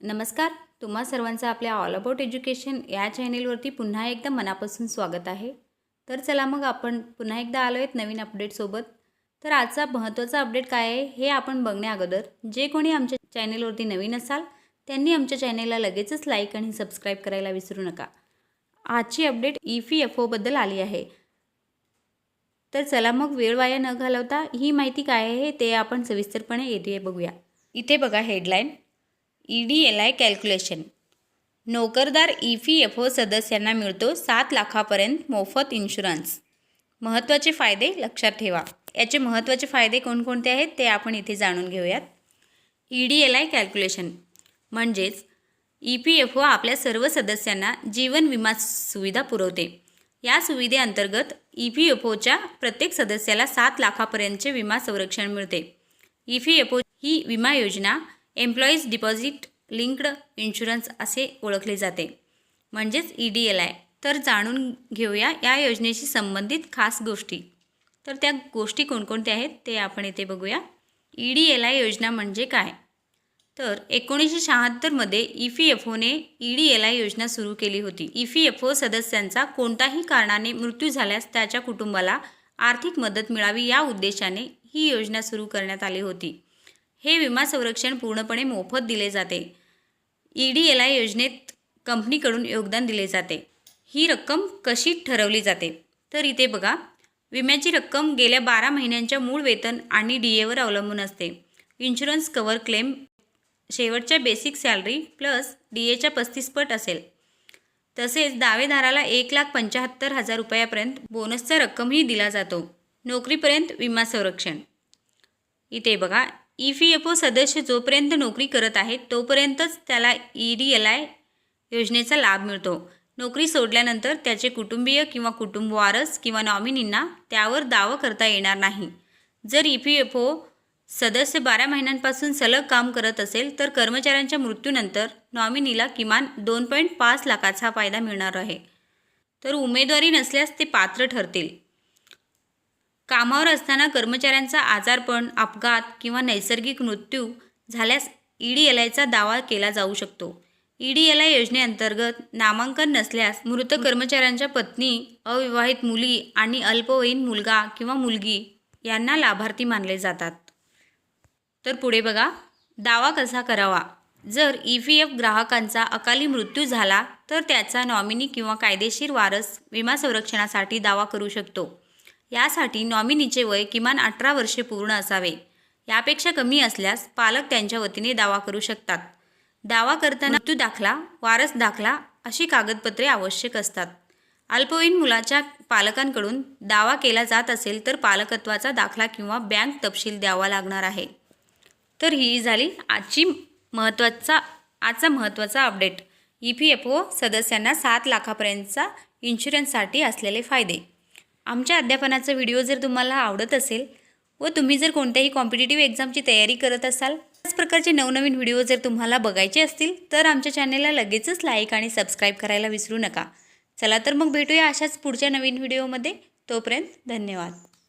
नमस्कार तुम्हा सर्वांचं आपल्या ऑल अबाउट एज्युकेशन या चॅनेलवरती पुन्हा एकदा मनापासून स्वागत आहे. तर चला मग आपण पुन्हा एकदा आलो आहेत नवीन अपडेटसोबत तर आजचा महत्त्वाचा अपडेट काय आहे हे आपण बघण्या अगोदर. जे कोणी आमच्या चॅनेलवरती नवीन असाल त्यांनी आमच्या चॅनेलला लगेचच लाईक आणि सबस्क्राईब करायला विसरू नका. आजची अपडेट ई पी एफ ओबद्दल आली आहे. तर चला मग वेळ वाया न घालवता ही माहिती काय आहे ते आपण सविस्तरपणे येथे बघूया. इथे बघा headline E D L I calculation. नोकरदार ई पी एफ ओ सदस्यांना मिळतो सात लाखापर्यंत मोफत इन्शुरन्स. महत्त्वाचे फायदे लक्षात ठेवा. याचे महत्त्वाचे फायदे कोणकोणते आहेत ते आपण इथे जाणून घेऊयात. E D L I calculation. म्हणजेच ई पी एफ ओ आपल्या सर्व सदस्यांना जीवन विमा सुविधा पुरवते. या सुविधेअंतर्गत ई पी एफ ओच्या प्रत्येक सदस्याला सात लाखापर्यंतचे विमा संरक्षण मिळते. ई पी एफ ओ ही विमा योजना एम्प्लॉईज डिपॉझिट लिंक्ड इन्शुरन्स असे ओळखले जाते. म्हणजेच ई डी एल आय तर जाणून घेऊया या योजनेशी संबंधित खास गोष्टी. तर त्या गोष्टी कोणकोणत्या आहेत ते आपण इथे बघूया. ई डी एल आय योजना म्हणजे काय? तर एकोणीसशे शहात्तरमध्ये ई पी एफ ओने ई डी एल आय योजना सुरू केली होती. ई पी एफ ओ सदस्यांचा कोणताही कारणाने मृत्यू झाल्यास त्याच्या कुटुंबाला आर्थिक मदत मिळावी या उद्देशाने ही योजना सुरू करण्यात आली होती. हे विमा संरक्षण पूर्णपणे मोफत दिले जाते. ई डी एल आय योजनेत कंपनीकडून योगदान दिले जाते. ही रक्कम कशी ठरवली जाते? तर इथे बघा विम्याची रक्कम गेल्या बारा महिन्यांच्या मूळ वेतन आणि डी एवर अवलंबून असते. इन्शुरन्स कव्हर क्लेम शेवटच्या बेसिक सॅलरी प्लस डी एच्या पस्तीस पट असेल. तसेच दावेदाराला एक लाख पंच्याहत्तर हजार रुपयापर्यंत बोनसचा रक्कमही दिला जातो. नोकरीपर्यंत विमा संरक्षण. इथे बघा ई पी एफ ओ सदस्य जोपर्यंत नोकरी करत आहेत तोपर्यंतच त्याला ई डी एल आय योजनेचा लाभ मिळतो. नोकरी सोडल्यानंतर त्याचे कुटुंबीय किंवा कुटुंब वारस किंवा नॉमिनींना त्यावर दावा करता येणार नाही. जर ई पी एफ ओ सदस्य बारा महिन्यांपासून सलग काम करत असेल तर कर्मचाऱ्यांच्या मृत्यूनंतर नॉमिनीला किमान दोन पॉईंट पाच लाखाचा फायदा मिळणार आहे. तर उमेदवारी नसल्यास ते पात्र ठरतील. कामावर असताना कर्मचाऱ्यांचा आजारपण अपघात किंवा नैसर्गिक मृत्यू झाल्यास ई डी एल आयचा दावा केला जाऊ शकतो. ई डी एल आय योजनेअंतर्गत नामांकन नसल्यास मृत कर्मचाऱ्यांच्या पत्नी अविवाहित मुली आणि अल्पवयीन मुलगा किंवा मुलगी यांना लाभार्थी मानले जातात. तर पुढे बघा दावा कसा करावा? जर ई पी एफ ग्राहकांचा अकाली मृत्यू झाला तर त्याचा नॉमिनी किंवा कायदेशीर वारस विमा संरक्षणासाठी दावा करू शकतो. यासाठी नॉमिनीचे वय किमान अठरा वर्षे पूर्ण असावे. यापेक्षा कमी असल्यास पालक त्यांच्या वतीने दावा करू शकतात. दावा करताना मृत्यू दाखला वारस दाखला अशी कागदपत्रे आवश्यक असतात. अल्पवयीन मुलाच्या पालकांकडून दावा केला जात असेल तर पालकत्वाचा दाखला किंवा बँक तपशील द्यावा लागणार आहे. तर ही झाली आजची महत्त्वाचा आजचा महत्त्वाचा update. E P F O सदस्यांना सात लाखापर्यंतचा इन्शुरन्ससाठी असलेले फायदे. आमच्या अध्यापनाचा व्हिडिओ जर तुम्हाला आवडत असेल व तुम्ही जर कोणत्याही कॉम्पिटेटिव्ह एक्झामची तयारी करत असाल त्याच प्रकारचे नवनवीन व्हिडिओ जर तुम्हाला बघायचे असतील तर आमच्या चॅनेलला लगेचच लाईक आणि सबस्क्राईब करायला विसरू नका. चला तर मग भेटूया अशाच पुढच्या नवीन व्हिडिओमध्ये. तोपर्यंत धन्यवाद.